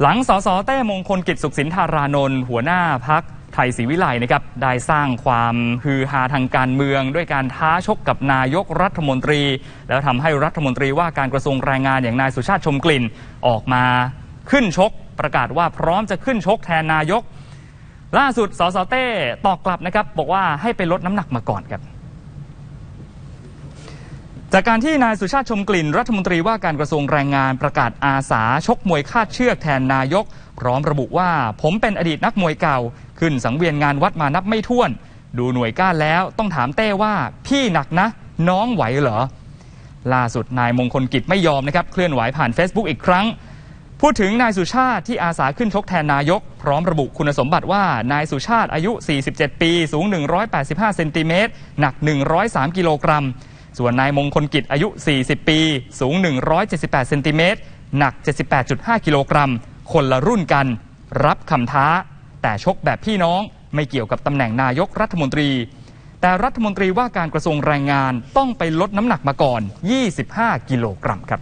หลังสสเต้มงคลกิจสุขสินธารานนท์หัวหน้าพักไทยศรีวิไลนะครับได้สร้างความฮือฮาทางการเมือง ด้วยการท้าชกกับนายกรัฐมนตรี แล้วทำให้รัฐมนตรีว่าการกระทรวงแรงงานอย่างนายสุชาติชมกลิ่นออกมาขึ้นชก ประกาศว่าพร้อมจะขึ้นชกแทนนายก ล่าสุดสสเต้ตอบกลับนะครับบอกว่าให้ไปลดน้ำหนักมาก่อนครับ จากการที่นายสุชาติชมกลิ่นรัฐมนตรีว่าการกระทรวงแรงงานประกาศอาสาชกมวยคาดเชือกแทนนายก พร้อมระบุว่าผมเป็นอดีตนักมวยเก่า ขึ้นสังเวียนงานวัดมานับไม่ถ้วน ดูหน่วยก้านแล้วต้องถามเต้ว่าพี่หนักนะ น้องไหวเหรอ ล่าสุดนายมงคลกิจไม่ยอมนะครับ เคลื่อนไหวผ่าน Facebook อีกครั้ง พูดถึงนายสุชาติที่อาสาขึ้นชกแทนนายก พร้อมระบุคุณสมบัติว่านายสุชาติอายุ 47 ปี สูง 185 เซนติเมตรหนัก 103 กิโลกรัม ส่วนนายมงคลกิจอายุ 40 ปี สูง 178 เซนติเมตร หนัก 78.5 กิโลกรัม คนละรุ่นกัน รับคำท้า แต่ชกแบบพี่น้องไม่เกี่ยวกับตำแหน่งนายกรัฐมนตรี แต่รัฐมนตรีว่าการกระทรวงแรงงานต้องไปลดน้ำหนักมาก่อน 25 กิโลกรัมครับ